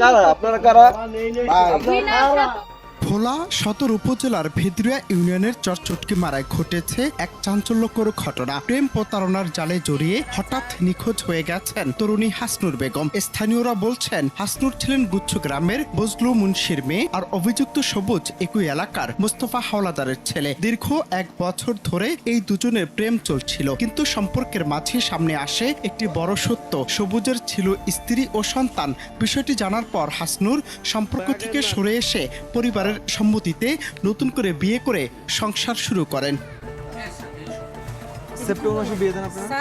কারা আপনারা কারা ভোলা সদর উপজেলার ভেদুরিয়া ইউনিয়নের চরচটকি মারায় ঘটেছে এক চাঞ্চল্যকর ঘটনা। প্রেম প্রতারণার জালে জড়িয়ে হঠাৎ নিখোঁজ হয়ে গেছেন তরুণী হাসনুর বেগম। স্থানীয়রা বলছেন, হাসনুর ছিলেন গুচ্ছ গ্রামের বজলু মুন্সির মেয়ে আর অভিযুক্ত সবুজ একই এলাকার মোস্তফা হাওলাদারের ছেলে। দীর্ঘ এক বছর ধরে এই দুজনের প্রেম চলছিল, কিন্তু সম্পর্কের মাঝে সামনে আসে একটি বড় সত্য। সবুজের ছিল স্ত্রী ও সন্তান। বিষয়টি জানার পর হাসনুর সম্পর্ক থেকে সরে এসে পরিবারের সম্মতিতে নতুন করে বিয়ে করে সংসার শুরু করেন। সেপ্টেম্বর মাসে বিয়ে দেন আপনারা?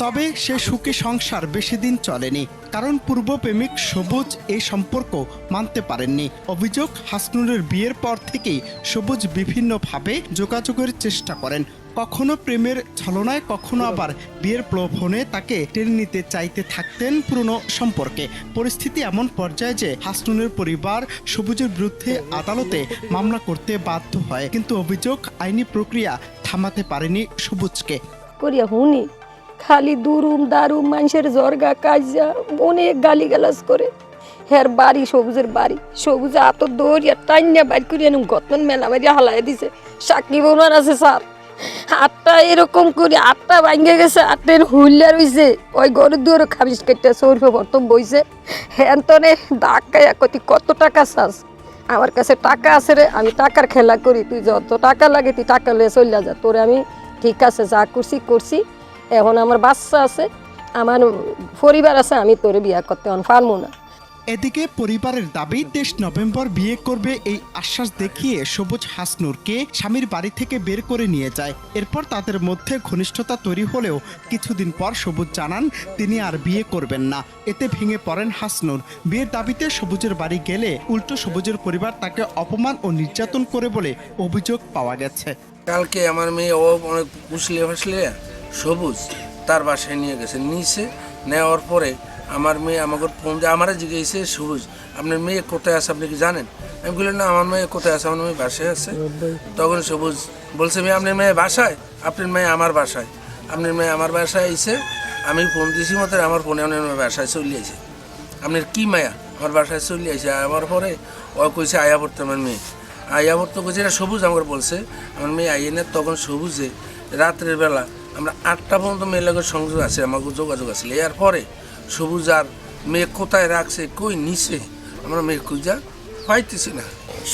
তবে সে সুখী সংসার বেশি দিন চলেনি, কারণ পূর্ব প্রেমিক সবুজ এই সম্পর্ক মানতে পারেননি। অভিযোগ, হাসনুরের বিয়ের পর থেকেই সবুজ বিভিন্নভাবে যোগাযোগের চেষ্টা করেন। কখনো প্রেমের ছলনায়, কখনো আবার বিয়ের প্রলোভনে তাকে টেনে নিতে চাইতে থাকতেন পুরনো সম্পর্কে। পরিস্থিতি এমন পর্যায়ে যে হাসনুনের পরিবার সবুজের বিরুদ্ধে আদালতে মামলা করতে বাধ্য হয়, কিন্তু অভিযোগ আইনি প্রক্রিয়া থামাতে পারেনি সবুজকে। করিয়া হুনি খালি দুরুম দারুম মানুষের জর্গা কাজা অনেক গালি গালাজ করে। হের বাড়ি, সবুজের বাড়ি। সবুজ এত দৌড়িয়া টাইনিয়া বাইর করিয়া এরকম গতন মেলা মারিয়া হালাই দিছে। সাক্ষী বোনার আছে স্যার। আটটা এরকম করে আটটা ভাঙ্গে গেছে, আটটা হুইল্লা রইছে। ওই গরুর দুয়ারও খাবিস কেটে সৌরভে প্রথম বইছে। হ্যান তনে ডাকাইয়া কতি কত টাকা চাস? আমার কাছে টাকা আছে রে, আমি টাকার খেলা করি। তুই যত টাকা লাগে তুই টাকা লয়ে চলে যা। তোরে আমি ঠিক আছে যা করছি করছি। এখন আমার বাচ্চা আছে আমার পরিবার আছে আমি তোরে বিয়া করতে এখন পারব না। এদিকে পরিবারের দাবি তেইশ নভেম্বর বিয়ে করবে এই আশ্বাস দেখিয়ে সবুজ হাসনুরকে স্বামীর বাড়ি থেকে বের করে নিয়ে যায়। এরপর তাদের মধ্যে ঘনিষ্ঠতা তৈরি হলেও কিছুদিন পর সবুজ জানান তিনি আর বিয়ে করবেন না। এতে ভেঙে পড়েন হাসনুর। বিয়ের দাবিতে সবুজের বাড়ি গেলে উল্টো সবুজের পরিবার তাকে অপমান ও নির্যাতন করে বলে অভিযোগ পাওয়া গেছে। কালকে আমার মেয়ে ও অনেক পুষলে ফাসলে সবুজ, তার বাসায় নিয়ে গেছে। নিচে নেওয়ার পরে আমার মেয়ে আমাকে ফোন দিয়ে, আমারে জিজ্ঞেসে, সবুজ, আপনার মেয়ে কোথায় আছে আপনি কি জানেন? আমি বললাম, না, আমার মেয়ে কোথায় আছে? আমার মেয়ে বাসায় আছে। তখন সবুজ বলছে মেয়ে আপনার মেয়ে বাসায়? আপনার মেয়ে আমার বাসায়। আপনার মেয়ে আমার বাসায় এসে আমি ফোন দিছি মতো আমার ফোনে আপনার মেয়ে বাসায় চলে আসে আপনার কী মায়া? আমার বাসায় চলে আসে আমার পরে ও কইছে, আয়া পড়তে আমার মেয়ে। আয়া পড়তে কইছে, এটা সবুজ আমাকে বলছে। আমার মেয়ে আইয়ে না, তখন সবুজে রাত্রের বেলা আমরা আটটা পর্যন্ত মেয়ের লোকের সংযোগ আছে, আমাকে যোগাযোগ আছে। এর পরে সবুজ আর মেয়ে কোথায় রাখছে, কই নিছে, আমরা মেয়ে খুঁজা পাইতেছি না।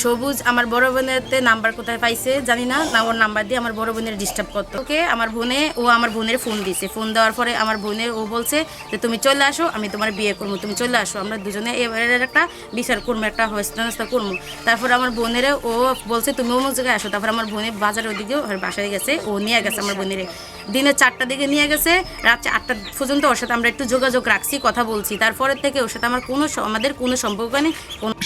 সবুজ, আমার বড় বোনের নাম্বার কোথায় পাইছে জানি না না ওর নাম্বার দিয়ে আমার বড় বোনের ডিস্টার্ব করতো। ওকে, আমার বোনে, ও আমার বোনের ফোন দিছে। ফোন দেওয়ার পরে আমার বোনের ও বলছে যে, তুমি চলে আসো, আমি তোমার বিয়ে করব, তুমি চলে আসো। আমরা দুজনে এবারের একটা বিচার করব, একটা হস্তা করব। তারপর আমার বোনের, ও বলছে, তুমি অমুক জায়গায় আসো। তারপর আমার বোনের বাজারের ওদিকে বাসায় গেছে, ও নিয়ে গেছে আমার বোনের। দিনে চারটা দিকে নিয়ে গেছে, রাত আটটা পর্যন্ত ওর সাথে আমরা একটু যোগাযোগ রাখছি, কথা বলছি। তারপরের থেকে ওর সাথে আমার কোনো আমাদের কোনো সম্পর্ক নেই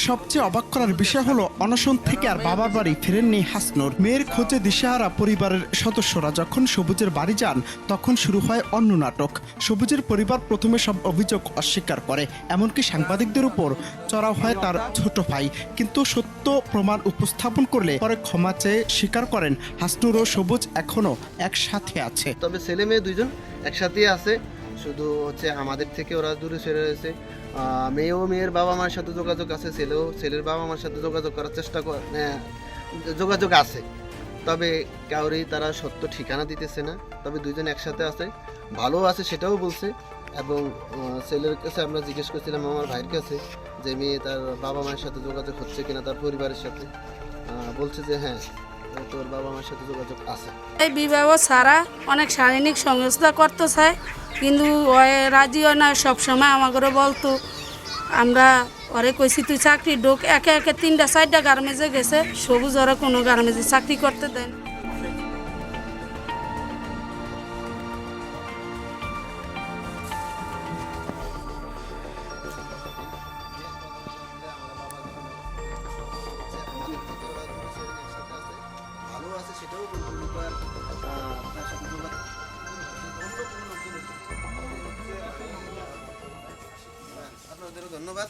সবচেয়ে অবাক করার বিষয় হলো অনশন থেকে আর বাবার বাড়ি ফেরেননি হাসনুর। মেয়ের খোঁজে দিশেহারা পরিবারের সদস্যরা যখন সবুজের বাড়ি যান, তখন শুরু হয় অন্য নাটক। সবুজের পরিবার প্রথমে সব অভিযোগ অস্বীকার করে, এমনকি সাংবাদিকদের উপর চড়াও হয় তার ছোট ভাই। কিন্তু সত্য প্রমাণ উপস্থাপন করলে পরে ক্ষমা চেয়ে স্বীকার করেন হাসনুর ও সবুজ এখনও একসাথে আছে। তবে ছেলে মেয়ে দুইজন একসাথে আছে। শুধু হচ্ছে আমাদের থেকে ওরা দূরে সরে রয়েছে। মেয়েও মেয়ের বাবা মার সাথে যোগাযোগ আছে, ছেলেও, ছেলের বাবা মার সাথে যোগাযোগ করার চেষ্টা কর যোগাযোগ আছে। তবে কাউরেই তারা সত্য ঠিকানা দিতেছে না, তবে দুইজন একসাথে আছে ভালো আছে সেটাও বলছে। এবং ছেলের কাছে আমরা জিজ্ঞেস করছিলাম, আমার ভাইয়ের কাছে, যে মেয়ে তার বাবা মায়ের সাথে যোগাযোগ হচ্ছে কিনা, তার পরিবারের সাথে। বলছে যে হ্যাঁ তোর বাবা মার সাথে যোগাযোগ আছে। এই বিবাহ ছাড়া অনেক শারীরিক সংস্থা করতে চায় কিন্তু রাজি হয় না, সবসময় আমাকে বলতো, আমরা ওরে কইছি, তুই চাকরি ঢোক। একে একে তিনটা, চারটা গার্মেজে গেছে, সবুজ ওরা কোনো গার্মেজে চাকরি করতে দেন সেটাও আপনার সাথে আপনাদেরও ধন্যবাদ।